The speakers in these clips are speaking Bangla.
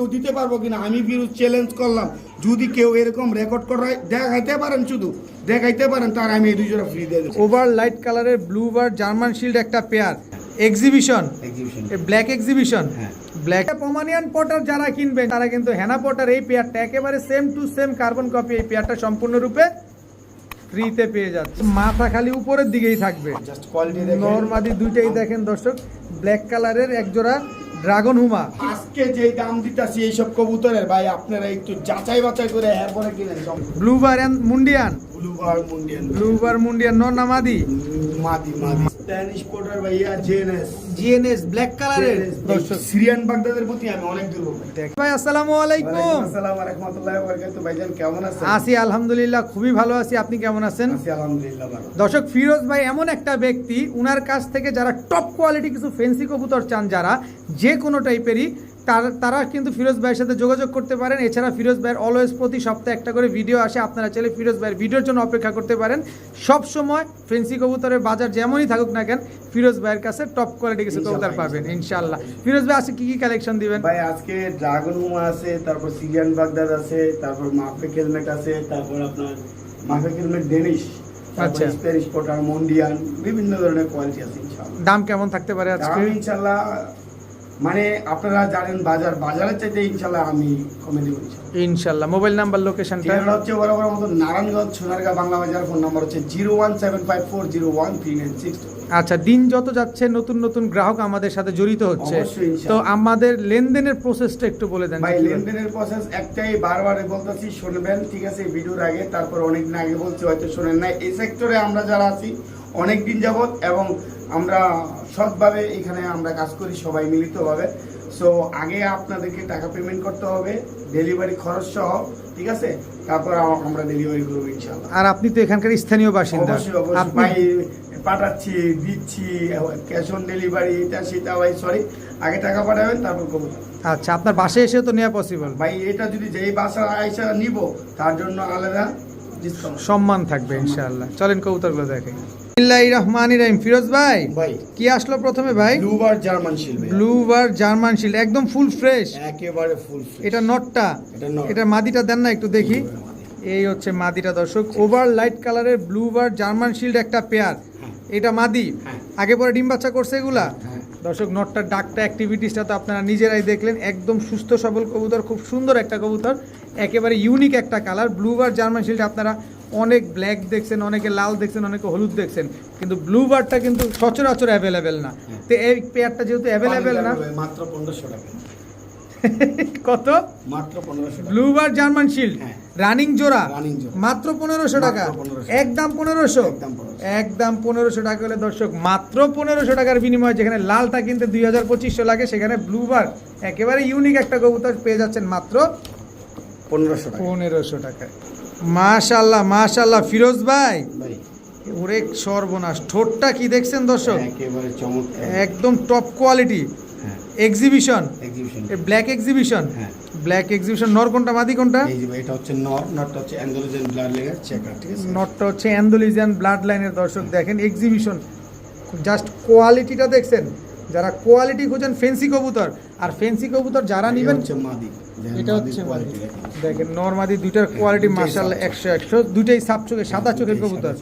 কেউ দিতে পারব কিনা? আমি ফিরোজ চ্যালেঞ্জ করলাম। যদি কেউ এরকম রেকর্ড করে দেখাইতে পারেন শুধু। দেখাইতে পারেন তার আমি এই দুই জোড়া ফ্রি দিয়ে দেবো ওভার লাইট কালারের ব্লু বার জার্মান শিল্ড একটা pair exhibition black exhibition. Black Pomeranian pouter যারা কিনবেন তারা কিন্তু হেনা পটার এই পেয়ারটা একেবারে same to same carbon copy এই পেয়ারটা সম্পূর্ণরূপে ফ্রিতে পেয়ে যাচ্ছে। মাথা খালি উপরের দিকেই থাকবে। নর্মাদি দুইটাই দেখেন দর্শক। ব্ল্যাক কালারের এক জোড়া ড্রাগন হুমা আজকে যে দাম দিতেছি এইসব কবুতরের ভাই আপনারা একটু যাচাই বাছাই করে এরপরে কিনেন blue bar and Mundian blue bar Mundian blue bar Mundian নর না মাদি? মাদি মাদি। স্প্যানিশ পোর্টার ভাইয়া জেএনএস জিএনএস ব্ল্যাক কালারের সিরিয়ান বাগদাদের প্রতি আমি অনেক দুর্বল ভাই আসসালামু আলাইকুম। আসসালামু আলাইকুম রাহমাতুল্লাহি ওয়া বারাকাতুহু ভাইজান কেমন আছেন? আছি আলহামদুলিল্লাহ খুবই ভালো আছি। আপনি কেমন আছেন? আছি আলহামদুলিল্লাহ ভালো। দর্শক ফিরোজ ভাই এমন একটা ব্যক্তি উনার কাছ থেকে যারা টপ কোয়ালিটি কিছু ফেন্সি কবুতর চান যারা যে কোনো টাইপেরই তার কিন্তু ফিরোজ ভাইয়ের সাথে যোগাযোগ করতে পারেন। এছাড়া ফিরোজ ভাইয়ের অলওয়েজ প্রতি সপ্তাহে একটা করে ভিডিও আসে। আপনারা চাইলে ফিরোজ ভাইয়ের ভিডিওর জন্য অপেক্ষা করতে পারেন। সব সময় ফেন্সি কবুতরের বাজার যেমনই থাকুক না কেন ফিরোজ ভাইয়ের কাছে টপ কোয়ালিটি কিছু কবুতর পাবেন। ইনশাল্লাহ। ফিরোজ ভাই আজকে কি কি কালেকশন দিবেন? ভাই আজকে ড্রাগন হুমা আছে তারপর সিরিয়ান বাগদাদ আছে তারপর মাফেক হেলমেট আছে তারপর আপনার মাফেক হেলমেট ডেনিশ আচ্ছা। স্প্যানিশ পোর্টার মন্ডিয়ান বিভিন্ন ধরনের কোয়ালিটি আছে ইনশাআল্লাহ দাম কেমন থাকতে পারে আজকে? ইনশাআল্লাহ মানে আপনারা জানেন বাজার বাজারের চাইতে ইনশাআল্লাহ আমি কমে দেবো ইনশাআল্লাহ ইনশাল্লাহ মোবাইল নাম্বার লোকেশনটা ঠিকানা হচ্ছে বরাবর মতো নারায়ণগঞ্জ সোনারগাঁ বাংলা বাজার ফোন নাম্বার হচ্ছে zero one seven five four zero one three nine six আচ্ছা দিন যত যাচ্ছে নতুন নতুন গ্রাহক আমাদের সাথে জড়িত হচ্ছে। তো আমাদের লেনদেনের প্রসেসটা একটু বলে দেন ভাই লেনদেনের প্রসেস একটাই বারবার বলতেছি শুনবেন ঠিক আছে ভিডিওর আগে তারপর অনেকদিন আগে বলছি হয়তো শোনেন না এই সেক্টরে আমরা যারা আছি অনেক দিন যাবত এবং আমরা সৎভাবে এখানে আমরা কাজ করি সবাই মিলিতভাবে। সো আগে আপনাদেরকে টাকা পেমেন্ট করতে হবে ডেলিভারি খরচ সহ ঠিক আছে? তারপর আমরা ডেলিভারি করব ইনশাল্লাহ আর আপনি তো এখানকার স্থানীয় বাসিন্দা। ভাই পাঠাচ্ছি দিচ্ছি ক্যাশ অন ডেলিভারি এটা সেটা ভাই সরি আগে টাকা পাঠাবেন তারপর করব। আচ্ছা আপনার বাসায় এসেও তো নেওয়া পসিবল ভাই এটা যদি যেই বাসা আইসা নিব তার জন্য আলাদা সম্মান থাকবে ইনশাআল্লাহ। চলেন কবুতরগুলো দেখেন রহিম। ফিরোজ ভাই ভাই। কি আসলো প্রথমে ভাই? ব্লুবার জার্মান শিল্পে ব্লু বার জার্মান শিল্ড একদম ফুল ফ্রেশ একেবারে ফুল এটা নটটা এটা মাদিটা দেন না একটু দেখি। এই হচ্ছে মাদিটা দর্শক। ওভার লাইট কালারের ব্লু বার জার্মান শিল্ড একটা পেয়ার এটা মাদি। হ্যাঁ। আগে পরে ডিম বাচ্চা করছে এগুলা? হ্যাঁ। দর্শক নটটার ডাকটা অ্যাক্টিভিটিসটা তো আপনারা নিজেরাই দেখলেন। একদম সুস্থ সবল কবুতর খুব সুন্দর একটা কবুতর। একেবারে ইউনিক একটা colour blue bar German shield আপনারা অনেক ব্ল্যাক দেখছেন অনেকে লাল দেখছেন অনেকে হলুদ দেখছেন কিন্তু ব্লু বারটা কিন্তু সচরাচর অ্যাভেলেবেল না। তো এই পেয়ারটা যেহেতু অ্যাভেলেবেল না মাত্র পনেরোশো টাকা। কত? মাত্র পনেরোশো টাকা। ব্লু বার জার্মান শিল্ড হ্যাঁ। রানিং জোড়া। মাত্র পনেরোশো টাকা। মাত্র 1500 একদম পনেরোশো। একদম 1500 পনেরোশো টাকা হলে দর্শক মাত্র পনেরোশো টাকার বিনিময়ে যেখানে লালটা কিনতে দুই হাজার পঁচিশশো লাগে সেখানে ব্লু বার একেবারে ইউনিক একটা কবুতর পেয়ে যাচ্ছেন মাত্র পনেরোশো টাকা। পনেরোশো টাকায়। মাশাল্লাহ মাশাল্লাহ ফিরোজ ভাই ওরে সর্বনাশ। ঠোঁটটা কি দেখছেন দর্শক? একদম top quality exhibition black exhibition black exhibition নর কোনটা মাদি কোনটা? এটা হচ্ছে নট নটটা হচ্ছে অ্যান্ডোলোজেন ব্লাড লেগার চেকার ঠিক আছে? নটটা হচ্ছে অ্যান্ডোলিজিয়ান ব্লাড লাইনের দর্শক দেখেন। এক্সিবিশন জাস্ট কোয়ালিটিটা দেখছেন। যারা কোয়ালিটি খুঁজেন ফেন্সি কবুতর। আর ফেন্সি কবুতর যারা নেবেন এটা হচ্ছে মাদি। দেখেন। নর্মাদি দুইটার কোয়ালিটি মার্শাল একশো একশো দুইটাই সাপ চোখে সাদা চোখের কবুতর।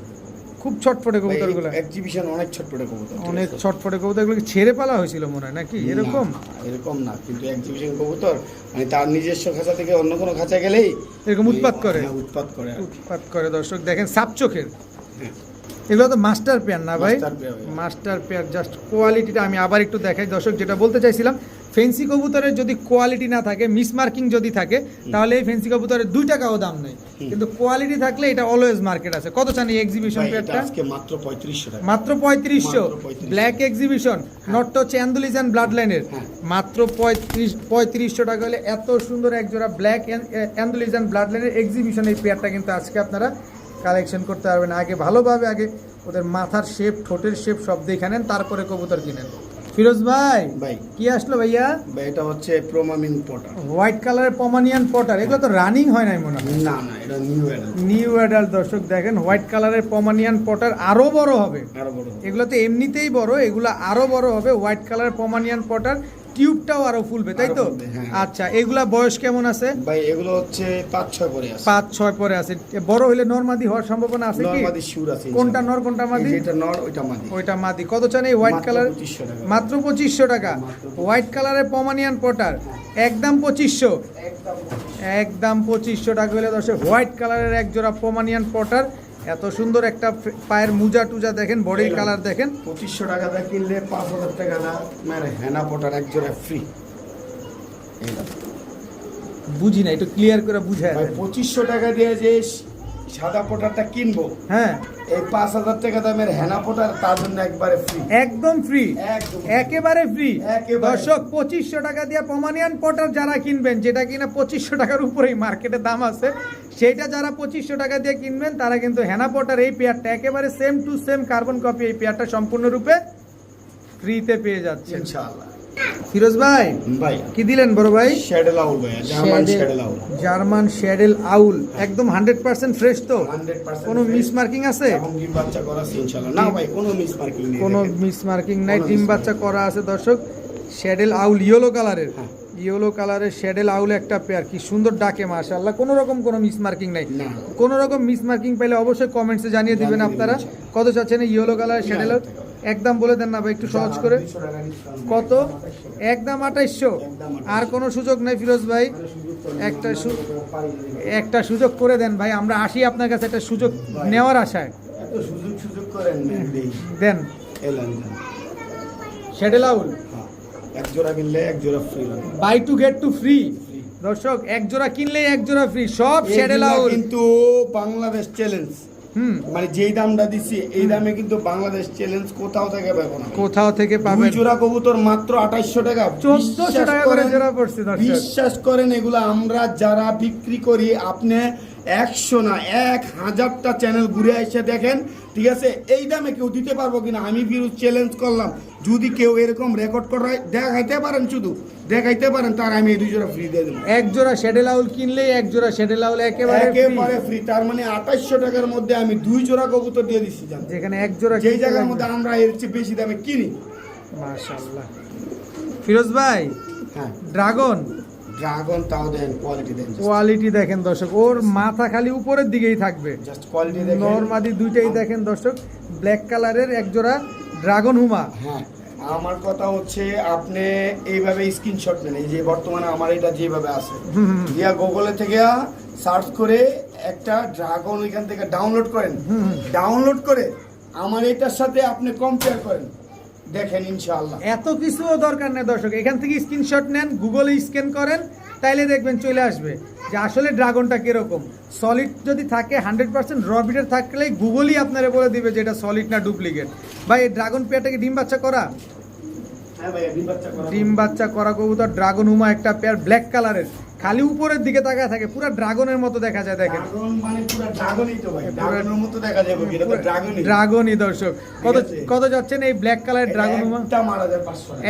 খুব ছটফটে কবুতরগুলো। এক্সিবিশন অনেক ছটফটে কবুতর অনেক ছটফটে কবুতর এগুলো কি ছেড়ে পালা হয়েছিল মনে হয় নাকি? এরকম? এরকম না কিন্তু এক্সিবিশন কবুতর মানে তার নিজস্ব খাঁচা থেকে অন্য কোনো খাঁচা গেলেই এরকম উৎপাত করে? হ্যাঁ, উৎপাত করে উৎপাত করে দর্শক। দেখেন সাপ চোখের। হ্যাঁ। এগুলো তো মাস্টার পেয়ার না ভাই। মাস্টার পেয়ার জাস্ট কোয়ালিটিটা আমি আবার একটু দেখাই। দর্শক যেটা বলতে চাইছিলাম ফেন্সি কবুতরের যদি কোয়ালিটি না থাকে মিসমার্কিং যদি থাকে তাহলে এই ফেন্সি কবুতরের দুই টাকাও দাম নেই। কিন্তু কোয়ালিটি থাকলে এটা অলওয়েজ মার্কেট আছে। কত চান এই এক্সিবিশন পেয়ারটা আজকে মাত্র পঁয়ত্রিশশো টাকা। মাত্র পঁয়ত্রিশশো। 3500 ব্ল্যাক এক্সিবিশন নটটা হচ্ছে অ্যান্ডুলিজান ব্লাড লাইনের। মাত্র পঁয়ত্রিশ পঁয়ত্রিশশো টাকা হলে এত সুন্দর এক জোড়া ব্ল্যাক অ্যান্ডুলিজান ব্লাড লাইনের এক্সিবিশন এই পেয়ারটা কিন্তু আজকে আপনারা কালেকশন করতে পারবেন। আগে ভালোভাবে আগে ওদের মাথার শেপ ঠোঁটের শেপ সব দেখে নেন তারপরে কবুতর কিনেন। ফিরোজ ভাই ভাই। কি আসলো ভাইয়া? ভাই, এটা হচ্ছে প্রোমামিন পটার হোয়াইট কালারের পমানিয়ান পটার এগুলো তো রানিং হয় নাই মনে হয়। না না এটা নিউ অ্যাডাল নিউ অ্যাডাল্ট দর্শক দেখেন হোয়াইট কালারের পমানিয়ান পটার আরও বড় হবে। আরও বড় এগুলো তো এমনিতেই বড় এগুলো আরও বড় হবে হোয়াইট কালারের পমানিয়ান পটার টিউবটাও আরও ফুলবে তাই তো? ফুলবে, হ্যাঁ। আচ্ছা এগুলা বয়স কেমন আছে? ভাই এগুলো হচ্ছে পাঁচ ছয় করে আছে। পাঁচ ছয় পরে আছে। বড় হইলে নরমাদি হওয়ার সম্ভাবনা আছে কি? নর্মাদি শিউর আছে কোনটা নর কোনটা মাদি? এটা নর ওইটা মাদি। ওইটা মাদি। কত চান এই হোয়াইট কালার 2500। মাত্র পঁচিশশো টাকা। হোয়াইট কালারের পমানিয়ান পটার একদম পঁচিশশো। একদম পঁচিশশো। টাকা হলে দশে হোয়াইট কালারের এক জোড়া পমানিয়ান পটার এত সুন্দর একটা পায়ের মুজা টুজা দেখেন বডির কালার দেখেন। পঁচিশশো টাকা দিয়ে কিনলে পাঁচ হাজার টাকা না মানে হেনা পটার এক জোড়া ফ্রি বুঝি না একটু ক্লিয়ার করে বুঝায় পঁচিশশো টাকা দিয়ে যে সাদা পটারটা কিনবো। হ্যাঁ। এই পাঁচ হাজার টাকা দামের হেনা পটার তার জন্য একবারে ফ্রি একদম ফ্রি একেবারে ফ্রি দর্শক পঁচিশশো টাকা দিয়ে পমানিয়ান পটার যারা কিনবেন যেটা কিনা পঁচিশশো টাকার উপরেই মার্কেটে দাম আছে সেইটা যারা পঁচিশশো টাকা দিয়ে কিনবেন তারা কিন্তু হেনা পটার এই পেয়ারটা একেবারে same to same carbon copy এই পেয়ারটা সম্পূর্ণরূপে ফ্রিতে পেয়ে যাচ্ছেন। ইনশাআল্লাহ। ফিরোজ ভাই? ভাই। কি দিলেন বড় ভাই? শ্যাডেল আউল ভাই জার্মান শ্যাডেল- আউল জার্মান শ্যাডেল আউল একদম হান্ড্রেড পার্সেন্ট ফ্রেশ তো। 100% কোনো। মিস মার্কিং আছে? এবং ডিম বাচ্চা করা আছে ইনশাআল্লাহ। না ভাই কোনো মিস মার্কিং নেই কোনো মিস মার্কিং নাই। ডিম বাচ্চা করা আছে দর্শক। শ্যাডেল আউল ইয়েলো কালারের। ইয়েলো কালারের শ্যাডেল আউল একটা পেয়ার কি সুন্দর ডাকে মাশাআল্লাহ। কোনো রকম কোনো মিস মার্কিং নাই কোনো রকম মিস মার্কিং পেলে অবশ্যই কমেন্টসে জানিয়ে দিবেন আপনারা। কত চাচ্ছেন ইয়েলো কালার শ্যাডেল আউল একদম বলে দেন না ভাই একটু সহজ করে। 200 টাকা discount। কত? একদম আঠাইশশো। আর কোনো সুযোগ নেই ফিরোজ ভাই। একটা একটা সুযোগ করে দেন ভাই আমরা আসি আপনার কাছে একটা সুযোগ নেওয়ার আশায়। দেন। এলেন দেন। আউল এক জোড়া কিনলে এক জোড়া free buy two get two free দর্শক এক জোড়া কিনলেই এক জোড়া ফ্রি সব আউল কিন্তু বাংলাদেশ চ্যালেঞ্জ হুম মানে যেই দামটা দিছি এই দামে কিন্তু বাংলাদেশ চ্যালেঞ্জ কোথাও থেকে পাবো না। কোথাও থেকে পাবে জোড়া কবুতর মাত্র আঠাশশো টাকা। 1400 বিশ্বাস টাকা করে জোড়া পড়ছে বিশ্বাস করেন এগুলো আমরা যারা বিক্রি করি আপনি একশো না এক হাজারটা চ্যানেল ঘুরে এসে দেখেন ঠিক আছে? এই দামে কেউ দিতে পারব কিনা? আমি বিরুদ্ধ চ্যালেঞ্জ করলাম। যদি কেউ এরকম রেকর্ড করে দেখাইতে পারেন শুধু। দেখাইতে পারেন তার আমি এই দুই জোড়া ফ্রি দিয়ে দেবো। এক জোড়া শ্যাডেল আউল কিনলেই এক জোড়া শ্যাডেল আউল একেবারে। একেবারে ফ্রি তার মানে আঠাইশশো টাকার মধ্যে আমি দুই জোড়া কবুতর দিয়ে দিচ্ছি যেখানে এক জোড়া যেই জায়গার মধ্যে আমরা এর চেয়ে বেশি দামে কিনি। মাশাআল্লাহ। ফিরোজ ভাই হ্যাঁ। ড্রাগন ড্রাগন তাও দেন কোয়ালিটি দেন কোয়ালিটি দেখেন দর্শক ওর মাথা খালি উপরের দিকেই থাকবে। জাস্ট কোয়ালিটি দেখেন। নর্মাদি দুইটাই দেখেন দর্শক ব্ল্যাক কালারের এক জোড়া ড্রাগন হুমা। হ্যাঁ আমার কথা হচ্ছে আপনি এইভাবে স্ক্রিনশট নেন এই যে বর্তমানে আমার এটা যেভাবে আছে। দিয়া গুগলে থেকে সার্চ করে একটা ড্রাগন ওইখান থেকে ডাউনলোড করেন। ডাউনলোড করে আমার এটার সাথে আপনি কম্পেয়ার করেন। দেখেন ইনশাআল্লাহ। এত কিছুও দরকার নেই দর্শক। এখান থেকে স্ক্রিনশট নেন গুগলে স্ক্যান করেন তাইলে দেখবেন চলে আসবে যে আসলে ড্রাগনটা কীরকম। সলিড যদি থাকে হান্ড্রেড পার্সেন্ট রবিটের থাকলে গুগলই আপনারা বলে দিবে যে এটা সলিড না ডুপ্লিকেট ভাই এই ড্রাগন পেয়ারটাকে ডিম বাচ্চা করা? হ্যাঁ ডিম বাচ্চা করা। ডিম বাচ্চা কবুতর ড্রাগন উমা একটা পেয়ার ব্ল্যাক কালারের খালি উপরের দিকে তাকায় থাকে পুরো ড্রাগনের মতো দেখা যায় দেখেন। মানে ড্রাগনই দর্শক। কত। কত যাচ্ছেন এই ব্ল্যাক কালারের ড্রাগন।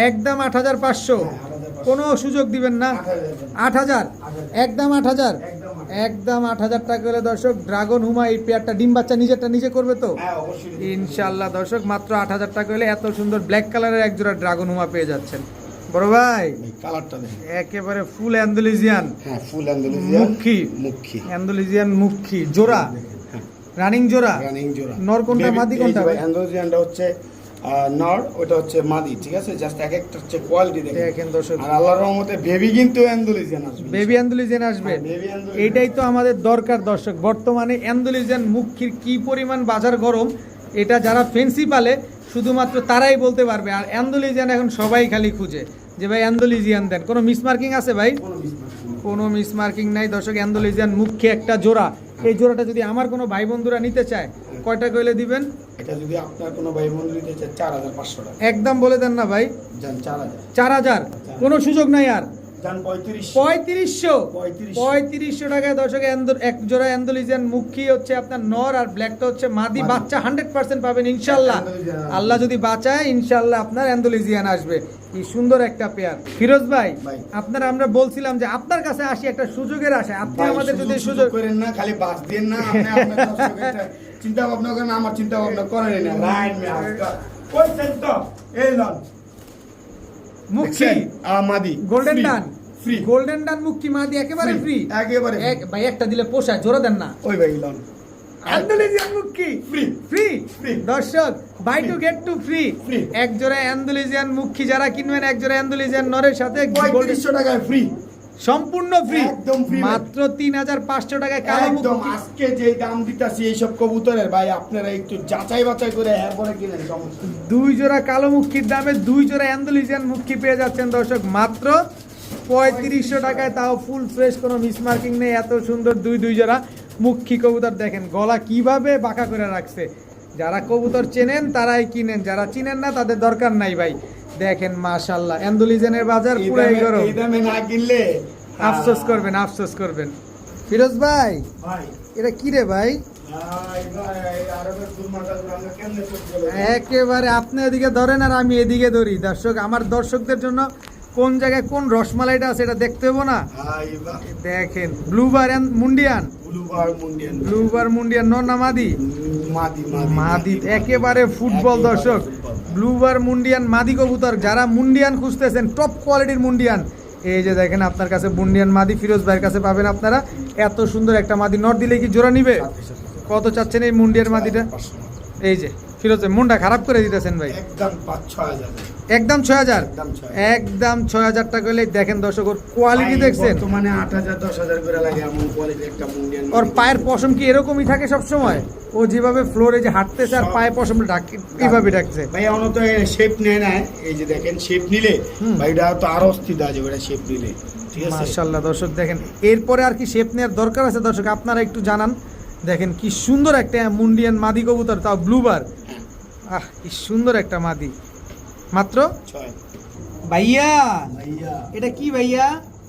একদম আট হাজার পাঁচশো হ্যাঁ, 8,500 কোনো সুযোগ দিবেন না? আট হাজার একদম আট হাজার? একদম আট। হাজার। টাকা হলে দর্শক ড্রাগন হুমা এই পেয়ারটা ডিম বাচ্চা নিজেরটা নিজে করবে তো? হ্যাঁ ইনশাল্লাহ দর্শক মাত্র আট হাজার টাকা হলে এত সুন্দর ব্ল্যাক কালারের এক জোড়া ড্রাগন হুমা পেয়ে যাচ্ছেন। বড় ভাই কালারটা দেখেন। একেবারে ফুল অ্যান্ডোলিজিয়ান হ্যাঁ ফুল অ্যান্ডালুজিয়ান মুখী। মুখী। অ্যান্ডোলিজিয়ান মুখী। জোড়া। হ্যাঁ রানিং জোড়া। রানিং জোড়া। নর কোনটা, মাদি কোনটা? অ্যান্ডোজিয়ানটা হচ্ছে নর ওটা হচ্ছে মাদি ঠিক আছে? জাস্ট এক একটা হচ্ছে কোয়ালিটি দেখেন। দেখেন দর্শক। আর আল্লাহর রহমতে বেবি কিন্তু অ্যান্ডোলিজিয়ান আসবে। বেবি অ্যান্ডোলিজিয়ান আসবে। হ্যাঁ। এইটাই তো আমাদের দরকার দর্শক। বর্তমানে অ্যান্ডোলিজিয়ান মুখির কি পরিমাণ বাজার গরম এটা যারা ফেন্সি পালে শুধুমাত্র তারাই বলতে পারবে। আর অ্যান্ডোলিজিয়ান এখন সবাই খালি খুঁজে। যে ভাই অ্যান্ডোলিজিয়ান দেন। কোনো মিসমার্কিং আছে ভাই? কোনো। মিসমার্কিং নাই। দর্শক অ্যান্ডোলিজিয়ান মুখে একটা জোড়া। এই জোড়াটা যদি আমার কোনো ভাই বন্ধুরা নিতে চায় কয়টা কইলে দিবেন? এটা যদি আপনার কোনো ভাই বন্ধু দিতে চায় চার হাজার পাঁচশো টাকা। একদম বলে দেন না ভাই। চার হাজার। চার হাজার? কোনো সুযোগ নাই আর। পঁয়ত্রিশশো। পঁয়ত্রিশশো। টাকায় দর্শক এন্দ- এক জোড়া অ্যান্ডোলিজিয়ান মুখী হচ্ছে আপনার নর আর ব্ল্যাকটা হচ্ছে মাদি। বাচ্চা হান্ড্রেড পার্সেন্ট পাবেন ইনশাল্লাহ। আল্লাহ যদি বাঁচায় ইনশাল্লাহ আপনার অ্যান্ডোলিজিয়ান আসবে। কি সুন্দর একটা পেয়ার ফিরোজ ভাই। আপনার আমরা বলছিলাম যে আপনার কাছে আসি একটা সুযোগের আশায়। আপনি আমাদের যদি সুযোগ করেন না খালি বাস দেন না চিন্তা ভাবনা করেন আমার চিন্তা ভাবনা করেন না রাইট এই Amadi golden dun free golden dun মুক্তি মাদি? একেবারে ফ্রি একেবারে এক ভাই একটা দিলে পোষায় জোরে দেন না। ওই ভাই loan. Andalusian Mookee free free. দর্শক buy two get two free. এক জোড়া অ্যান্ডালুজিয়ান মুক্তি যারা কিনবেন এক জোড়া অ্যান্ডালুজিয়ান নরের সাথে golden- পঁয়ত্রিশশো টাকায় ফ্রি সম্পূর্ণ ফ্রি একদম ভাই। মাত্র তিন হাজার পাঁচশো টাকায় কালো একদম আজকে যে দাম দিতাছি এইসব কবুতরের ভাই আপনারা একটু যাচাই বাছাই করে এরপরে কিনেন সমস্যা দুই জোড়া কালো মুখির দামে দুই জোড়া অ্যান্ডালুজিয়ান মুখী পেয়ে যাচ্ছেন দর্শক মাত্র পঁয়ত্রিশশো টাকায়। তাও ফুল ফ্রেশ কোনো মিসমার্কিং নেই এত সুন্দর দুই দুই জোড়া মুখী কবুতর দেখেন গলা কীভাবে বাঁকা করে রাখছে। যারা কবুতর চেনেন তারাই কিনেন যারা চিনেন না তাদের দরকার নাই ভাই। দেখেন মাশাল্লাহ অ্যান্ডালুজিয়ানের বাজার পুরাই গরম। এই দামে না কিনলে আফসোস করবেন আফসোস করবেন। ফিরোজ ভাই ভাই। এটা কি রে ভাই? একেবারে আপনি এদিকে ধরেন আর আমি এদিকে ধরি। দর্শক আমার দর্শকদের জন্য কোন জায়গায় কোন রসমালাইটা আছে এটা দেখতে হব না? দেখেন ব্লুবার ব্লুবার মুন্ডিয়ান। ব্লুবার মুন্ডিয়ান। নর না মাদি? মাদি, একেবারে ফুটবল দর্শক। ব্লুবার মুন্ডিয়ান মাদি কবুতর। যারা মুন্ডিয়ান খুঁজতেছেন টপ কোয়ালিটির মুন্ডিয়ান। এই যে দেখেন আপনার কাছে মুন্ডিয়ান মাদি ফিরোজ ভাইয়ের কাছে পাবেন আপনারা। এত সুন্দর একটা মাদি নর দিলে কি জোড়া নিবে? কত চাচ্ছেন এই মুন্ডিয়ান মাদিটা? এই যে ফিরোজ মুন্ডা খারাপ করে দিতেছেন ভাই। একদম পাঁচ ছয় হাজার। একদম ছয় হাজার? একদম ছয় হাজার। টাকা হলে দেখেন দর্শক ওর কোয়ালিটি দেখছেন? বর্তমানে আট হাজার দশ হাজার করে লাগে এমন কোয়ালিটি একটা মুন্ডিয়ান ওর পায়ের পশম কি এরকমই থাকে সব সময় ও যেভাবে ফ্লোরে যে হাঁটতেছে আর পায়ে পশম ডাকে এইভাবে ডাকছে। ভাই এখন তো শেপ নেয় না এই যে দেখেন শেপ নিলে। ভাই এটা তো আরও অস্থির আছে ওটা শেপ নিলে। মাশাল্লাহ দর্শক দেখেন এরপরে আর কি শেপ নেওয়ার দরকার আছে দর্শক আপনারা একটু জানান। দেখেন কি সুন্দর একটা মুন্ডিয়ান মাদি কবুতর তাও ব্লুবার আহ কি সুন্দর একটা মাদি। মাত্র ভাইয়া ভাইয়া। এটা কি ভাইয়া?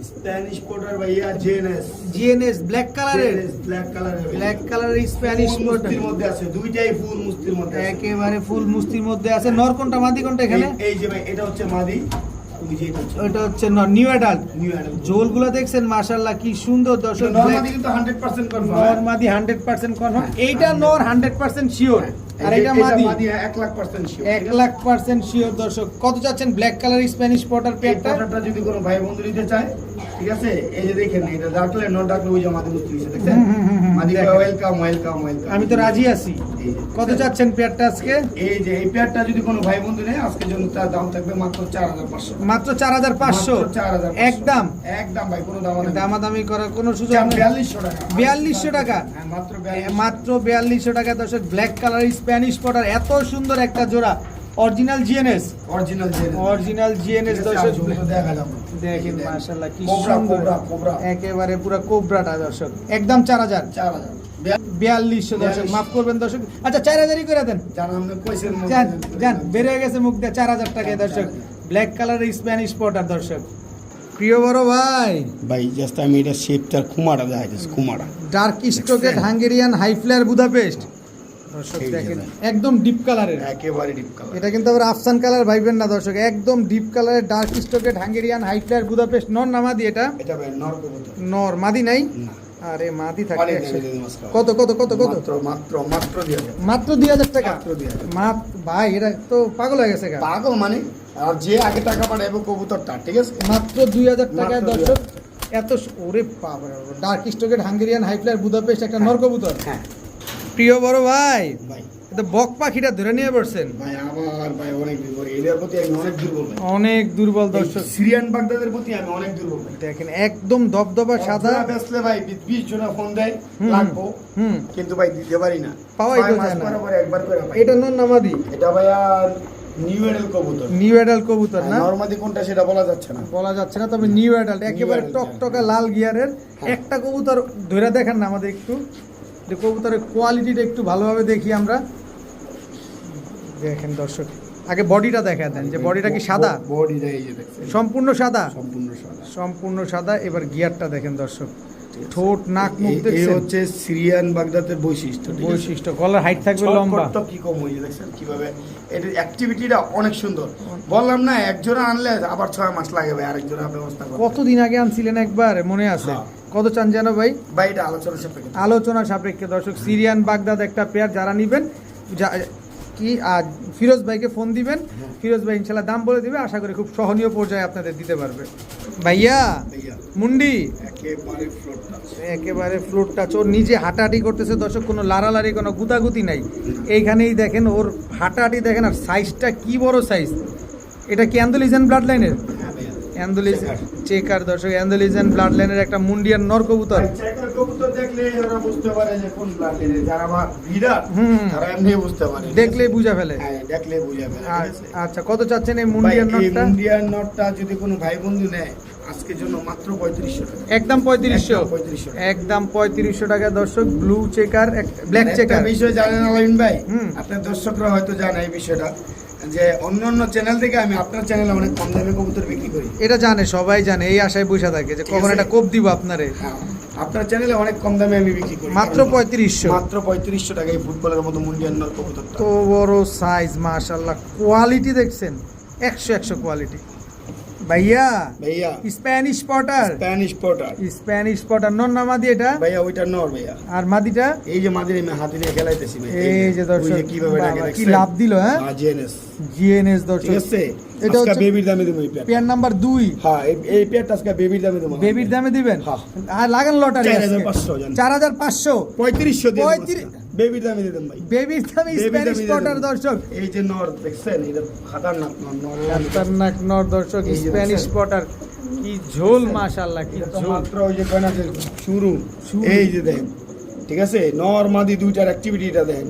স্প্যানিশ পোর্টার ভাইয়া জেএনএস জিএনএস ব্ল্যাক কালারের ব্ল্যাক কালারের ব্ল্যাক কালারের স্প্যানিশ ফুল মুস্তির মধ্যে আছে দুইটাই ফুল মুস্তির মধ্যে আছে। একেবারে ফুল মুস্তির মধ্যে আছে। নর কোনটা মাদি কোনটা এখানে? এই- যে ভাই এটা হচ্ছে মাদি। এটা হচ্ছে নিউ অ্যাডাল্ট নিউ অ্যাডাল্ট জোলগুলো দেখছেন মাশাল্লাহ কি সুন্দর দর্শক নরমালি কিন্তু 100% কনফার্ম নর মাদি হান্ড্রেড পার্সেন্ট কনফার্ম এইটা নর হান্ড্রেড পার্সেন্ট শিওর আর এটা মাদি। মাদি 1 লাখ পার্সেন্ট শিওর এক লাখ পার্সেন্ট শিওর দর্শক। কত চাচ্ছেন? ব্ল্যাক কালার স্প্যানিশ পটার পেয়ারটা পটারটা যদি কোনো ভাই বন্ধু নিতে চায় ঠিক আছে? এই যে দেখেন এটা ডাকলে নট ডাকলে ওই যে মাদি মুস্তি দিছে দেখছেন? হুম, হুম, হুম, হুম, মাদি ওয়েলকাম ওয়েলকাম ওয়েলকাম আমি তো রাজি আছি। কত চাচ্ছেন পেয়ারটা আজকে? এই যে এই পেয়ারটা যদি কোনো ভাই বন্ধু নেয় আজকের জন্য তার দাম থাকবে মাত্র 4500 মাত্র চার হাজার পাঁচশো? মাত্র 4500 একদম একদম ভাই কোনো দাম নেই। দামাদামি করার কোনো সুযোগ চার- নেই। 4200 টাকা। 4200 টাকা? হ্যাঁ মাত্র 4200 মাত্র বিয়াল্লিশশো টাকা দর্শক ব্ল্যাক কালার স্প্যানিশ পটার এত সুন্দর একটা জোড়া। অরিজিনাল জিএনএস অরিজিনাল যে অরিজিনাল জিএনএস দর্শক দেখেন মাশাআল্লাহ কি সুন্দর। Cobra cobra. একেবারে পুরো কোবরাটা দর্শক একদম চার হাজার। 4000 বিয়াল্লিশশো দর্শক 4200 মাফ করবেন দর্শক। আচ্ছা চার হাজারই করে দেন। যারা আপনি কইছেন যান বেড়ে গেছে মুখ দিয়ে চার হাজার টাকায় দর্শক। ব্ল্যাক কালারের স্প্যানিশ পটার দর্শক। প্রিয় বড় ভাই। ভাই জাস্ট আমি এটা শেপটার খুমাটা দেখাইতেছি খুমাটা ডার্ক স্টোকেট হাঙ্গেরিয়ান হাই ফ্লেয়ার বুদাপেস্ট দর্শক দেখেন। একদম ডিপ কালারের একেবারে ডিপ কালার এটা কিন্তু আবার আফসান কালার ভাইবেন না দর্শক। একদম ডিপ কালারের ডার্ক স্টোকেট হাঙ্গেরিয়ান হাই ফ্লেয়ার বুদাপেস্ট নর না মাদি এটা? এটা নর নর মাদি নাই? না। আরে মাদি থাকে। কত কত কত কত? মাত্র মাত্র মাত্র দুই হাজার টাকা। মাত্র। ভাই এটা তো পাগল হয়ে গেছে পাগল মানে? আর যে আগে টাকা পাঠাবে কবুতরটা ঠিক আছে? মাত্র দুই হাজার টাকায় দর্শক। এত ওরে বাবা ডার্ক স্টোকেট হাঙ্গেরিয়ান হাই ফ্লায়ার বুদাপেস্ট একটা নরকবুতর হ্যাঁ। প্রিয় বড় ভাই বক পাখিটা ধরে নিয়ে পড়ছেন ভাই আমার ভাই অনেক দুর্বল। এদের প্রতি আমি অনেক দুর্বল ভাই। অনেক দুর্বল দর্শক। সিরিয়ান বাগদাদের প্রতি আমি অনেক দুর্বল ভাই। দেখেন একদম দবদবা সাদা। বেসলে ভাই বিশ জনা ফোন দেয় লাগবো। হুম। কিন্তু ভাই দিতে পারি না। পাওয়াই তো যায় না। একবার করে। এটা নর নামাদি এটা ভাই আর নিউ এডেল কবুতর। নিউ অ্যাডাল্ট কবুতর না? নরমাদি কোনটা সেটা বলা যাচ্ছে না। বলা যাচ্ছে না তবে নিউ অ্যাডাল্ট একেবারে টকটকা লাল গিয়ারের একটা কবুতর ধরে দেখান না আমাদের একটু। কবুতরের কোয়ালিটিটা একটু ভালোভাবে দেখি আমরা। দেখেন দর্শক আগে বডিটা দেখা দেন যে বডিটা কি সাদা? বডিটা এই যে সম্পূর্ণ সাদা? সম্পূর্ণ সাদা। সম্পূর্ণ সাদা এবার গিয়ারটা দেখেন দর্শক। ঠোঁট নাক মুখ এই- হচ্ছে সিরিয়ান বাগদাদের বৈশিষ্ট্য বৈশিষ্ট্য গলার হাইট থাকবে লম্বা। করতো কি কম হয়েছে দেখছেন কীভাবে? এটার অ্যাক্টিভিটিটা অনেক সুন্দর। বললাম না একজোড়া আনলে আবার ছয় মাস লাগে ভাই আরেক জোড়া ব্যবস্থা কতদিন আগে আনছিলেন একবার? মনে আছে? হ্যাঁ। কত চান যেন ভাই? ভাই এটা আলোচনা সাপেক্ষে। আলোচনা সাপেক্ষে। দর্শক সিরিয়ান বাগদাদ একটা পেয়ার যারা নিবেন কি আর ফিরোজ ভাইকে ফোন দিবেন। ফিরোজ ভাই ইনশাল্লাহ দাম বলে দিবে। আশা করি খুব সহনীয় পর্যায়ে আপনাদের দিতে পারবে। ভাইয়া মুন্ডি। একেবারে ফ্লোর টাচ ওর নিজে হাঁটাহাঁটি করতেছে। দর্শক কোনো লাড়ালাড়ি কোনো গুতাগুতি নাই। এইখানেই দেখেন ওর হাঁটাহাঁটি দেখেন আর সাইজটা কি বড় সাইজ এটা কি অ্যান্ডোলিজেন ব্লাড লাইনের হ্যাঁ চেকার দর্শক অ্যান্ডোলিজেন ব্লাড লাইনের একটা মুন্ডিয়ান নর কবুতর। চেকার কবুতর দেখলে ওরা বুঝতে পারে যে কোন ব্লাডের যারা আমার বিরাট হুম। তারা এমনি বুঝতে পারে দেখলে বুঝা ফেলে। হ্যাঁ দেখলে বুঝে যাবে আ- আচ্ছা কত চাচ্ছেন এই মুন্ডিয়ান নটটা? মুন্ডিয়ান নটটা যদি কোনো ভাই বন্ধু নেয় আজকের জন্য মাত্র পঁয়ত্রিশশো টাকা। একদম পঁয়ত্রিশশো। একদম 3500 একদম পঁয়ত্রিশশো টাকা দর্শক ব্লু চেকার ব্ল্যাক চেকার বিষয় জানেন আলামিন ভাই হুম। আপনার দর্শকরা হয়তো জানে এই বিষয়টা। যে অন্য অন্য চ্যানেল থেকে আমি আপনার চ্যানেলে অনেক কম দামে কবুতর বিক্রি করি। এটা জানে সবাই জানে এই আশায় বসে থাকে যে কখন। একটা কোপ দিব আপনারে। হ্যাঁ, আপনার চ্যানেলে অনেক কম দামে আমি বিক্রি করি। মাত্র পঁয়ত্রিশশো। মাত্র পঁয়ত্রিশশো টাকা এই ফুটবলের মতো মুন্ডিয়ান কবুতর তো বড় সাইজ মাশাল্লাহ কোয়ালিটি দেখছেন একশো একশো কোয়ালিটি ভাইয়া ভাইয়া। Spanish pouter Spanish pouter Spanish pouter নর না মাদি এটা? ভাইয়া ওইটা নর ভাইয়া। আর মাদিটা? এই যে মাদি আমি হাতে নিয়ে খেলাইতেছি ভাই এই যে দর্শক কি কীভাবে এটাকে কি লাভ দিল হ্যাঁ? হ্যাঁ জিএনএস জিএনএস দর্শক। ঠিক আছে? এটা আজকে বেবির দামে দেবো এই পেয়ার নাম্বার 2 হ্যাঁ এই পেয়ারটা আজকে বেবির দামে দেবো। বেবির দামে দিবেন? হ্যাঁ। আর লাগান লটারি 4500 4500 3500 3500 বেবির দামে দিতাম ভাই। বেবির দামে স্প্যানিশ পটার দর্শক। এই যে নর দেখছেন? এটা খাতারনাক নর খাতারনাক নর দর্শক স্প্যানিশ পটার কি ঝোল মাশাআল্লাহ কি ঝোল। মাত্র ওই যে কয়নাতে শুরু। শুরু। এই যে দেখেন ঠিক আছে? নর মাদি দুইটার অ্যাক্টিভিটিটা দেখেন।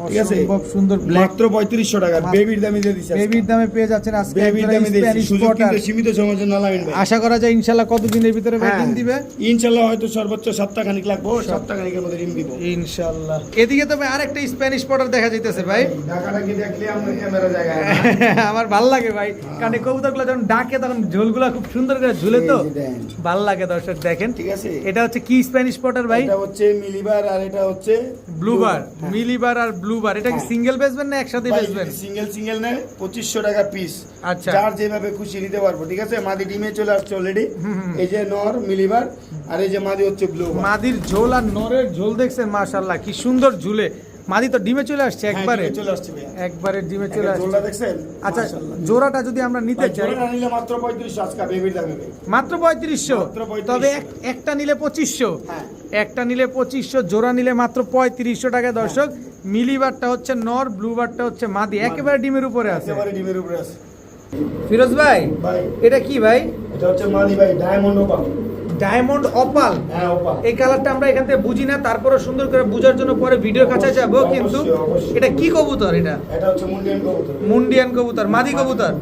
ঠিক আছে? সুন্দর মাত্র পঁয়ত্রিশশো টাকা। বেবির দামে দিয়ে বেবির দামে পেয়ে যাচ্ছেন আজকে বেবির দামে দিয়েছি। সুযোগ কিন্তু সীমিত সময়ের জন্য ভাই আশা করা যায় ভিতরে ভাই হ্যাঁ, ডিম দিবে? হয়তো সর্বোচ্চ সপ্তাহ খানিক লাগবো সপ্তাহ খানিকের মধ্যে ডিম দিব। এদিকে আরেকটা স্প্যানিশ পটার দেখা যাইতেছে ভাই। ঢাকাটাকে দেখলে আমরা ক্যামেরা আমার ভালো লাগে ভাই। কারণ এই কবুতরগুলো যখন ডাকে তখন ঝোলগুলো খুব সুন্দর করে ঝুলে তো। ভালো লাগে দর্শক দেখেন। ঠিক আছে? এটা হচ্ছে কি স্প্যানিশ পটার ভাই? এটা হচ্ছে মিলিবার আর এটা হচ্ছে ব্লুবার হ্যাঁ। মিলিবার আর ব্লুবার এটা কি হ্যাঁ। সিঙ্গেল বেচবেন না একসাথে বেচবেন সিঙ্গেল সিঙ্গেল নেয় পঁচিশশো টাকা পিস আচ্ছা। যার যেভাবে খুশি নিতে পারব ঠিক আছে মাদি ডিমে চলে আসছে অলরেডি। এই যে নর মিলিবার আর এই যে মাদি হচ্ছে ব্লু মাদির ঝোল আর নরের ঝোল দেখছেন মাশাল্লাহ কি সুন্দর ঝুলে মাদি তো ডিমে চলে আসছে একবারে। চলে আসছে ভাইয়া। একবারে ডিমে চলে আসছে। জোড়া দেখছেন? আচ্ছা। জোড়াটা যদি আমরা নিতে চাই। জোড়া নিলে মাত্র পঁয়ত্রিশশো আজকে বেবির দামে মাত্র পঁয়ত্রিশশো। মাত্র 3500 তবে একটা নিলে পঁচিশশো। হ্যাঁ। একটা নিলে পঁচিশশো জোড়া নিলে মাত্র পঁয়ত্রিশশো টাকা দর্শক। মিলিবারটা হচ্ছে নর ব্লুবারটা হচ্ছে মাদি। একেবারে ডিমের উপরে আছে। একেবারে ডিমের উপরে আছে। ফিরোজ ভাই ভাই। এটা কি ভাই? এটা হচ্ছে মাদি ভাই ডায়মন্ড ওপা ডায়মন্ড অপাল। হ্যাঁ এই কালারটা আমরা এখান থেকে বুঝি না তারপরে সুন্দর করে বুঝার জন্য পরে ভিডিও কাছে যাব কিন্তু এটা কি কবুতর এটা? এটা হচ্ছে মুন্ডিয়ান কবুতর। মুন্ডিয়ান কবুতর মাদি কবুতর।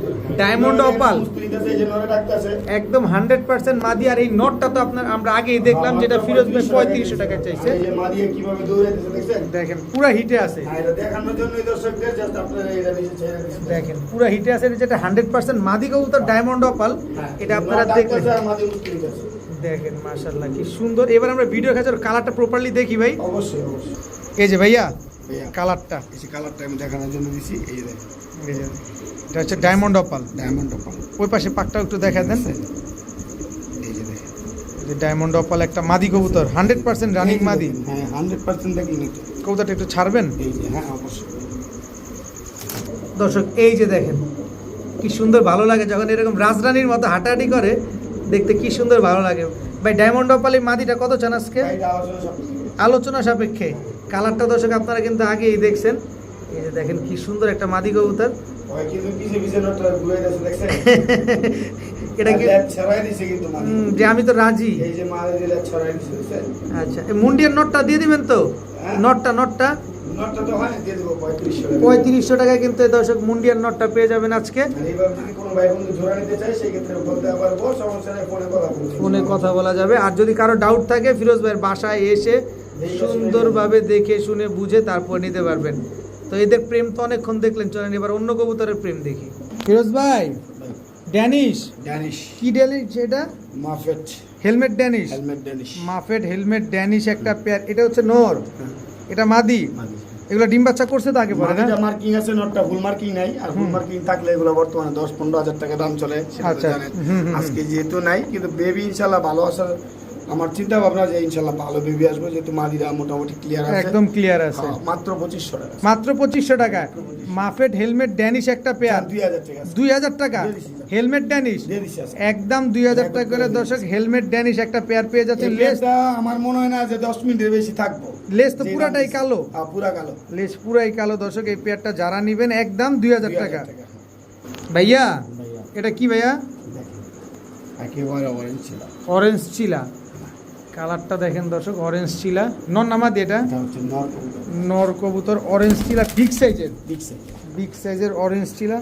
Diamond opal. একদম হান্ড্রেড পার্সেন্ট মাদি আর এই নটটা তো আপনার আমরা আগেই দেখলাম যেটা ফিরোজ ভাই পঁয়ত্রিশশো টাকা চাইছে। এই যে মাদিয়ে কীভাবে দৌড়াইতেছে দেখছেন? দেখেন পুরা হিটে আছে। হ্যাঁ, এটা দেখানোর জন্যই দর্শকদের জাস্ট আপনারা এটা বেশি ছেড়ে দেখেন পুরা হিটে আছে যেটা হান্ড্রেড পার্সেন্ট মাদি কবুতর ডায়মন্ড অপাল। হ্যাঁ, এটা আপনারা নর দেখলেন মাদি। দেখেন মাশাল্লাহ কি সুন্দর। এবার আমরা ভিডিও খাঁচার কালারটা প্রপারলি দেখি ভাই। অবশ্যই অবশ্যই। এই যে ভাইয়া কালারটা। এই যে কালারটা আমি দেখানোর জন্য দিছি এই যে দেখেন। এটা হচ্ছে ডায়মন্ড অপাল ডায়মন্ড ওপাল ওই পাশে পাকটা একটু দেখা দেন। এই যে দেখেন। এই যে ডায়মন্ড অপাল একটা মাদি কবুতর হান্ড্রেড পার্সেন্ট রানিং মাদি। হ্যাঁ হান্ড্রেড পার্সেন্ট দেখি কবুতরটা একটু ছাড়বেন? এই যে হ্যাঁ অবশ্যই। দর্শক এই যে দেখেন কি সুন্দর ভালো লাগে যখন এরকম রাজরানীর মতো হাঁটাহাঁটি করে দেখতে কি সুন্দর ভালো লাগে। ভাই ডায়মন্ড অপালি মাদিটা কত চান আজকে? আলোচনা সাপেক্ষে। কালারটা দর্শক আপনারা কিন্তু আগেই দেখছেন। এই যে দেখেন কি সুন্দর একটা মাদি কবুতর। এটা কি যে আমি তো রাজি। আচ্ছা এই মুন্ডিয়ার নটটা দিয়ে দিবেন তো? হ্যাঁ। নটটা নটটা? হয় পঁয়ত্রিশশো টাকায় কিন্তু এই দর্শক মুন্ডিয়ার নটটা পেয়ে যাবেন আজকে। নেই ফোনে কথা বলতে ফোনে কথা বলা যাবে। আর যদি কারও ডাউট থাকে ফিরোজ ভাইয়ের বাসায় এসে সুন্দরভাবে দেখে শুনে বুঝে তারপর নিতে পারবেন। তো এদের প্রেম তো অনেকক্ষণ দেখলেন চলেন এবার অন্য কবুতরের প্রেম দেখি। ফিরোজ ভাই ড্যানিশ। ড্যানিশ। কি ড্যানিশ এটা? Muffed. Helmet Danish. Helmet Danish. Muffed helmet Danish একটা পেয়ার এটা হচ্ছে নর। এটা মাদি। মাদি। এগুলো ডিম বাচ্চা করছে তো আগে পরে না? মার্কিং আছে নটটা ফুল মার্কিং নাই। আর ফুল মার্কিং থাকলে এগুলো বর্তমানে দশ পনেরো হাজার টাকা দাম চলে আচ্ছা। আজকে যেহেতু নাই কিন্তু বেবি ইনশাল্লাহ ভালো আসার আমার চিন্তা ভাবনা যে ইনশাল্লাহ ভালো বেবি আসবে যেহেতু মাদিরা মোটামুটি ক্লিয়ার আছে। একদম ক্লিয়ার আছে। হ্যাঁ, মাত্র পঁচিশশো টাকা। মাত্র পঁচিশশো টাকা। মাফেট হেলমেট ড্যানিশ একটা পেয়ার দুই হাজার টাকা হেলমেট ড্যানিশ। একদম দুই হাজার টাকা করে দর্শক হেলমেট ড্যানিশ একটা পেয়ার পেয়ে যাচ্ছে এই লেস আমার মনে হয় না যে দশ মিনিটের বেশি থাকব। লেস তো পুরাটাই কালো। হ্যাঁ, পুরা কালো। লেস পুরাই কালো দর্শক এই পেয়ারটা যারা নিবেন একদম দুই হাজার 2000 টাকা। ভাইয়া এটা কি ভাইয়া। একেবারে অরেঞ্জ ছিল। অরেঞ্জ চিলা কালারটা দেখেন দর্শক অরেঞ্জ চিলা নন নামাদি এটা নর কবুতর। অরেঞ্জ চিলা বিগ সাইজের? বিগ সাইজের অরেঞ্জ চিলা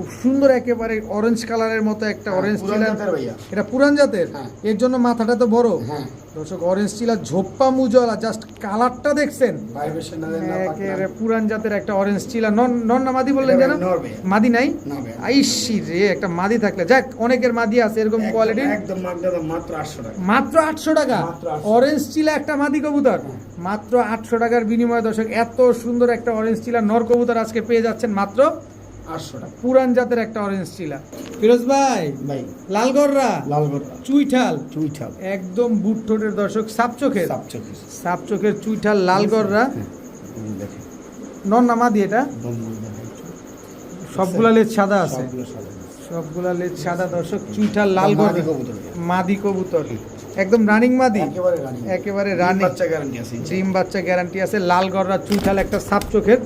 খুব সুন্দর একেবারে অরেঞ্জ কালারের মতো একটা অরেঞ্জ পুরান চিলা এটা পুরান জাতের? হ্যাঁ। এর জন্য মাথাটা তো বড়। হ্যাঁ। দর্শক অরেঞ্জ চিলা ঝোপ্পা মুজলা জাস্ট কালারটা দেখছেন। পুরান জাতের একটা অরেঞ্জ চিলা নন নন না মাদি বললেন যেন। মাদি নাই? আইসি রে একটা মাদি থাকলে। যাক অনেকের মাদি আছে এরকম দাম মাত্র আটশো টাকা। মাত্র আটশো টাকা? মাত্র 800 অরেঞ্জ চিলা একটা মাদি কবুতর? মাত্র আটশো টাকার বিনিময়ে দর্শক এত সুন্দর একটা অরেঞ্জ চিলা নর কবুতর আজকে পেয়ে যাচ্ছেন মাত্র আটশো টাকা পুরান জাতের একটা অরেঞ্জ চিলা ফিরোজ ভাই ভাই। লালগড়রা? লালগড়া চুইঠাল। চুইঠাল। একদম বুটঠোঁটের দর্শক সাপ চোখের সাপ চোখে সাপ চোখের চুইঠাল লালগড়রা। এই দেখেন। নর না মাদি এটা? সবগুলা লেজ সাদা আছে। সবগুলা লেজ সাদা দর্শক চুইঠাল লালগড়। মাদি কবুতর। একদম রানিং মাদি? একেবারে রানী বাচ্চা গ্যারান্টি আছে। ডিম বাচ্চা গ্যারান্টি আছে। লাল গররা চুইঠাল একটা সাপ চোখের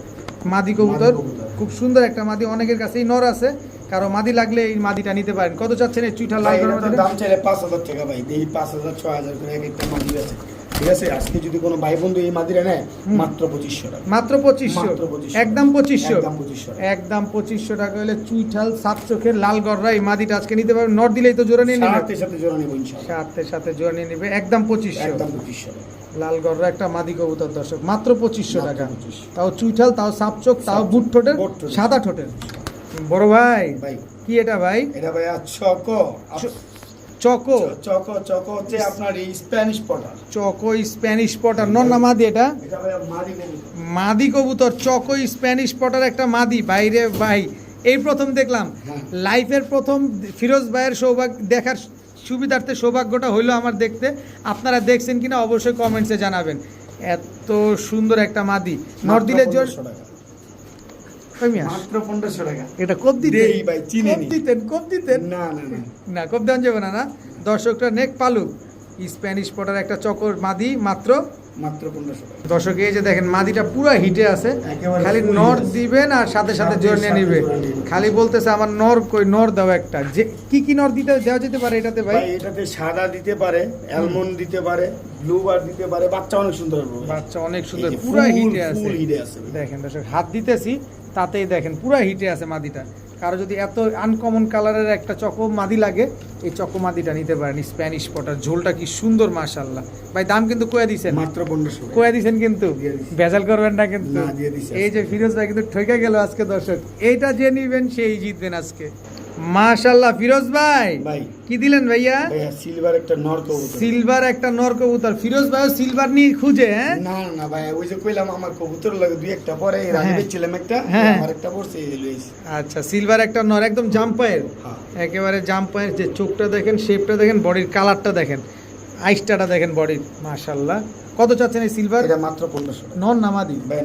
মাদি কবুতর খুব সুন্দর একটা মাদি অনেকের কাছেই নর আছে কারও মাদি লাগলে এই মাদিটা নিতে পারেন। কত চাচ্ছেন এই চুইঠাল লাল? দাম চাইলে পাঁচ হাজার টাকা ভাই দেখি পাঁচ হাজার ছয় হাজার করে এক একটা মাদি আছে। ঠিক আছে আজকে যদি কোনো ভাই বন্ধু এই মাদিরা নেয় মাত্র পঁচিশশো টাকা। মাত্র পঁচিশশো? মাত্র 2500 একদম পঁচিশশো? একদম 2500 একদম পঁচিশশো টাকা হলে চুইঠাল সাপ চোখের লাল গররা এই মাদিটা আজকে নিতে পারবেন। নর দিলেই তো জোরে নিয়ে নেবে। সাথে সাথে জোড়া নেব সাথে সাথে জোরে নিয়ে নেবে। একদম পঁচিশশো। একদম পঁচিশশো লাল একটা মাদি কবুতর দর্শক মাত্র পঁচিশশো টাকা। তাও চুইঠাল তাও সাপ চোখ তাও বুট ঠোঁটের সাদা ঠোঁটের। বড় ভাই ভাই। কি এটা ভাই? এটা ভাই চকো। চকো? চকো চকো হচ্ছে আপনার Spanish pouter choco Spanish pouter নন না মাদি এটা? মাদি কবুতর চকো স্প্যানিশ পটার একটা মাদি। বাইরে ভাই এই প্রথম দেখলাম। হ্যাঁ। লাইফের প্রথম ফিরোজ ভাইয়ের সৌভাগ্য দেখার সুবিধার্থে সৌভাগ্যটা হইল আমার দেখতে। আপনারা দেখছেন কিনা অবশ্যই কমেন্টসে জানাবেন। এত সুন্দর একটা মাদি। নর্দিলের জন্য মাত্র 1500 টাকা। ওই মিয়া, মাত্র পনেরোশো টাকা। এটা দিতেন? নি। দিতেন কব দিতেন? না না না। না দেওয়া যাবে না না। দর্শকরা নেক পালুক। স্প্যানিশ পটার একটা চকর মাদি মাত্র মাত্র পনেরোশো টাকা। দর্শক এই যে দেখেন মাদিটা পুরো হিটে আছে। খালি নর দিবেন আর সাথে সাথে জোর নিয়ে নিবে। খালি বলতেছে আমার নর কই নর দাও একটা। যে কি কি নর দিতে দেওয়া যেতে পারে এটাতে ভাই? এটাতে সাদা দিতে পারে অ্যালমন্ড দিতে পারে ব্লু বার দিতে পারে বাচ্চা অনেক সুন্দর বাচ্চা অনেক সুন্দর পুরো হিটে আছে। দেখেন দর্শক হাত দিতেছি তাতেই দেখেন পুরো হিটে আছে মাদিটা। কারও যদি এত আনকমন কালারের একটা চকো মাদি লাগে এই চকো মাদিটা নিতে পারেন স্প্যানিশ পটার ঝোলটা কি সুন্দর মাশাল্লাহ ভাই দাম কিন্তু কয়ে দিছেন। মাত্র পনেরোশো কোয়া দিছেন কিন্তু। ভেজাল করবেন না কিন্তু। এই যে ফিরোজ ভাই কিন্তু ঠকে গেল আজকে দর্শক। এইটা যে নিবেন সেই জিতবেন আজকে। মাশাল্লাহ ফিরোজ ভাই। ভাই। কি দিলেন ভাইয়া? সিলভার একটা নর কবুতর। সিলভার একটা নর কবুতর। ফিরোজ ভাই সিলভার নিয়ে খুঁজে হ্যাঁ? না না, ভাই ওই যে কইলাম আমার কবুতর লাগে দুই একটা পরে আগে হ্যাঁ। একটা হ্যাঁ। আমার একটা পড়ছে আচ্ছা সিলভার একটা নর একদম জাম্পায়ের একেবারে জাম্পায়ের যে চোখটা দেখেন শেপটা দেখেন বডির কালারটা দেখেন। আইসটাটা দেখেন বডির মাশাল্লাহ কত চাচ্ছেন এই সিলভার এটা মাত্র পনেরোশো নর নামাদি? ভাই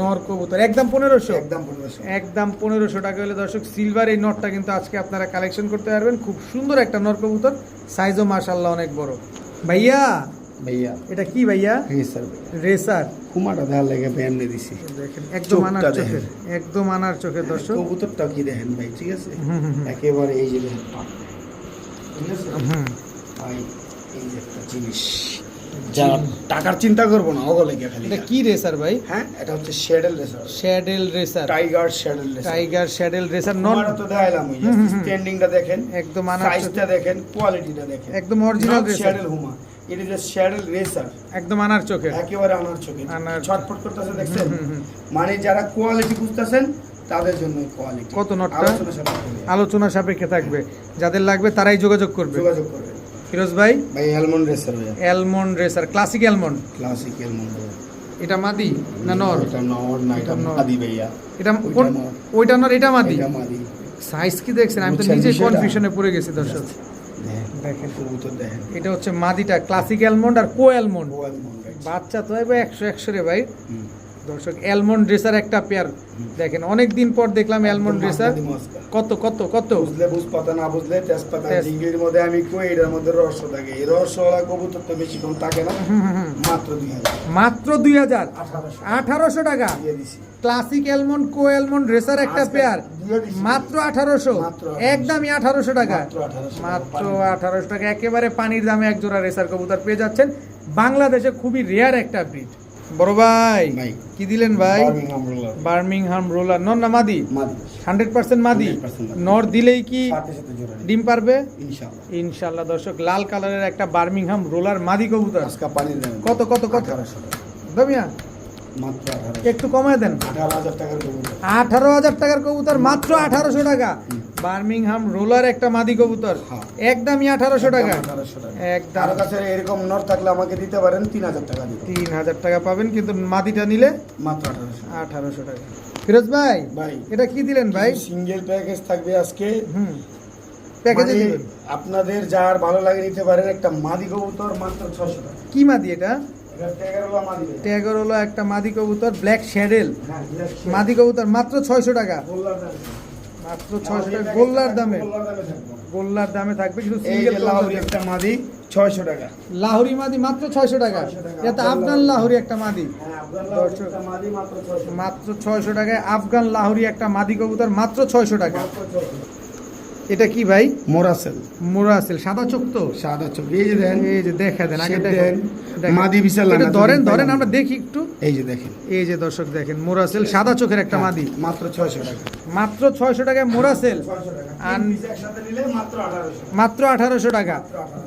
নর কবুতর। একদম পনেরোশো? একদম পনেরোশো। একদম পনেরোশো টাকা হলে দর্শক সিলভার এই নটটা কিন্তু আজকে আপনারা কালেকশন করতে পারবেন। খুব সুন্দর একটা নর কবুতর। সাইজও মাশাল্লাহ অনেক বড়। ভাইয়া ভাইয়া। এটা কি ভাইয়া? রেসার রেসার কুমাটা দেওয়ার লাগে ব্যায়াম দিছি। দেখেন একদম আনার চোখে একদম আনার চোখের দর্শক। কবুতরটা কি দেখেন ভাই ঠিক আছে। একেবারে এই যে দেখেন। ঠিক আছে? হুম। ভাই এই যে একটা জিনিস। যারা টাকার চিন্তা করব না ওগুলো গিয়ে খালি। এটা কি রেসার ভাই? হ্যাঁ এটা হচ্ছে saddle racer saddle racer tiger saddle racer tiger saddle racer নন তো দেখাইলাম ওই। স্ট্যান্ডিংটা দেখেন একদম সাইজটা দেখেন কোয়ালিটিটা দেখেন। একদম অরিজিনাল রেসার শ্যাডেল হুমা। এটা যে শ্যাডেল রেসার একদম আনার চোখের। একেবারে আনার চোখে আনার- ছটফট করতেছে দেখছেন? মানে যারা কোয়ালিটি বুঝতেছেন তাদের জন্য কোয়ালিটি কত নটটা? আলোচনা সাপেক্ষে। থাকবে। যাদের লাগবে তারাই যোগাযোগ করবে। যোগাযোগ করবেন ফিরোজ ভাই? ভাই অ্যালমন্ড রেসার ভাইয়া। Almond racer classic almond classic almond এটা মাদি না নর? এটা নর না এটা মাদি ভাইয়া। এটা ওইটা কোন- নর। ওইটা নর এটা মাদি? এটা মাদি। সাইজ কি দেখছেন? আমি তো নিজে কনফিউশনে পড়ে গেছি দর্শক। দেখেন। কবুতর দেখেন। এটা হচ্ছে মাদিটা ক্লাসিক অ্যালমন্ড আর কো অ্যালমন্ড বাচ্চা তো ভাই একশো একশো রে ভাই। দর্শক অ্যালমন্ড ড্রেসার একটা পেয়ার দেখেন অনেক দিন পর দেখলাম অ্যালমন্ড ড্রেসার কত কত কত? বুঝলে বুঝপাতা না বুঝলে তেজপাতা তেজ- জিঙ্গির মধ্যে আমি কই এটার মধ্যে রস থাকে। এই রসওয়ালা কবুতর তো বেশিক্ষণ থাকে না। মাত্র দুই হাজার। মাত্র দুই হাজার? আঠারোশো। টাকা? ক্লাসিক অ্যালমন্ড কো অ্যালমন্ড রেসার একটা পেয়ার মাত্র আঠারোশো? একদমই আঠারোশো টাকা। মাত্র 1800 মাত্র আঠারোশো টাকা। একেবারে পানির দামে এক জোড়া রেসার কবুতর পেয়ে যাচ্ছেন। বাংলাদেশে খুবই রেয়ার একটা ব্রিড বড় ভাই। কি দিলেন ভাই? Birmingham roller. নন না মাদি। হান্ড্রেড পার্সেন্ট মাদি? নর দিলেই কি। ডিম পারবে? ইনশাল্লাহ দর্শক লাল কালারের একটা বার্মিংহাম রোলার মাদি কবুতর। কত কত কত? 1800 দামিয়া? মাত্র 1800 একটু কমায় দেন। 18,000 টাকার কবুতর। আঠারো হাজার টাকার কবুতর মাত্র আঠারোশো টাকা। বার্মিংহাম রোলার একটা মাদি কবুতর। হ্যাঁ। একদমই আঠারোশো টাকা। 1800 টাকা। একদম। কাছে এরকম নর থাকলে আমাকে দিতে পারেন তিন হাজার টাকা তিন হাজার টাকা পাবেন কিন্তু মাদিটা নিলে মাত্র আঠারোশো। আঠারোশো টাকা। ফিরোজ ভাই ভাই। এটা কি দিলেন ভাই? সিঙ্গেল প্যাকেজ থাকবে আজকে। হুম। প্যাকেজে আপনাদের যার ভালো লাগে নিতে পারেন একটা মাদি কবুতর মাত্র ছশো টাকা। কি মাদি এটা? ট্যাগর হলো একটা মাদি কবুতর ব্ল্যাক শ্যাডেল। মাদি কবুতর মাত্র ছয়শো টাকা। মাত্র ছয়শো টাকা গোল্লার দামে। গোল্লার দামে থাকবে। কিন্তু সিঙ্গেল লাহোরি একটা মাদি ছয়শো টাকা। লাহোরি মাদি মাত্র ছয়শো টাকা। 600 এটা আফগান লাহোরি। একটা মাদি। হ্যাঁ। একটা মাদি মাত্র ছয়শো টাকায় আফগান লাহোরি একটা মাদি কবুতর মাত্র ছয়শো টাকা। মাত্র 600 এটা কি ভাই? মোরাসেল। মোরাসেল সাদা চোখ তো? সাদা চোখ। এই যে দেন। এই যে দেখা দেন আগে দেখেন দেন। মাদি বিশাল এটা ধরেন ধরেন আমরা দেখি একটু। এই যে দেখেন। এই যে দর্শক দেখেন মোরাসেল সাদা চোখের একটা মাদি। মাত্র ছয়শো টাকা। মাত্র ছয়শো টাকায় মোরাসেল। তিন একসাথে নিলে মাত্র আঠারোশো মাত্র আঠারোশো টাকা।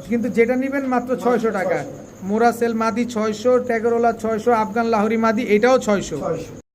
কিন্তু যেটা নেবেন মাত্র ছয়শো টাকা মোরাসেল মাদি ছয়শো ট্যাগরোলা ছয়শো আফগান লাহোরি মাদি এটাও ছয়শো। ছয়শো।